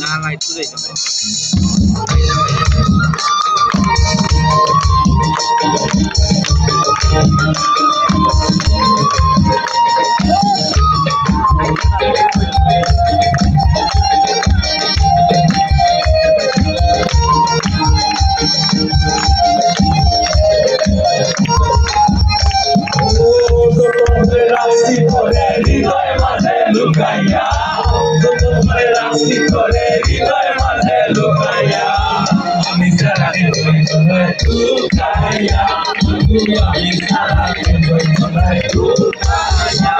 না না একটু যাইতে হবে লুকাইয়া তোমার রাশি করে হৃদয় মাঝে লুকাইয়া আমি সারা লুকাইয়া। আমি সারা লুকাইয়া।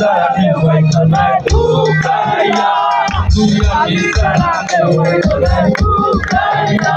mizani kwetu natukaya tuya mizani kwetu natukaya